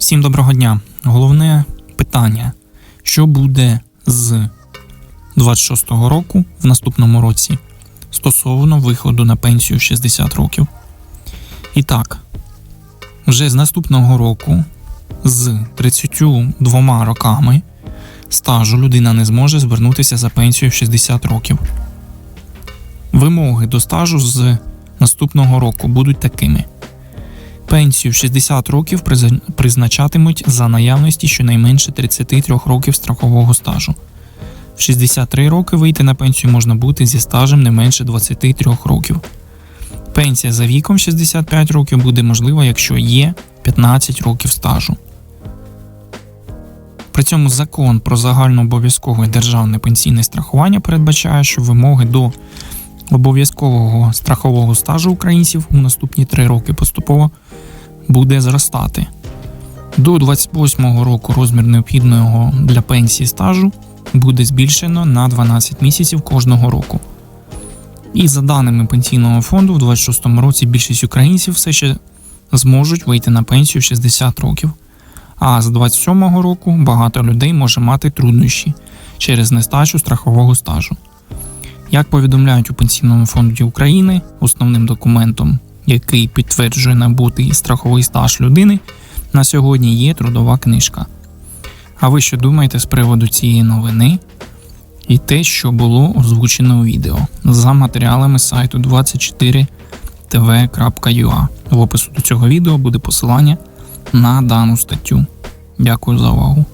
Всім доброго дня. Головне питання: що буде з 26-го року в наступному році стосовно виходу на пенсію в 60 років? І так, вже з наступного року, з 32 роками стажу людина не зможе звернутися за пенсію в 60 років. Вимоги до стажу з наступного року будуть такими. Пенсію в 60 років призначатимуть за наявності щонайменше 33 років страхового стажу. В 63 роки вийти на пенсію можна бути зі стажем не менше 23 років. Пенсія за віком 65 років буде можлива, якщо є 15 років стажу. При цьому закон про загальнообов'язкове державне пенсійне страхування передбачає, що вимоги до обов'язкового страхового стажу українців у наступні 3 роки поступово буде зростати. До 28-го року розмір необхідного для пенсії стажу буде збільшено на 12 місяців кожного року. І за даними пенсійного фонду, в 26-му році більшість українців все ще зможуть вийти на пенсію в 60 років. А з 27-го року багато людей може мати труднощі через нестачу страхового стажу. Як повідомляють у Пенсійному фонді України, основним документом, який підтверджує набутий страховий стаж людини, на сьогодні є трудова книжка. А ви що думаєте з приводу цієї новини і те, що було озвучено у відео за матеріалами сайту 24tv.ua. В опису до цього відео буде посилання на дану статтю. Дякую за увагу.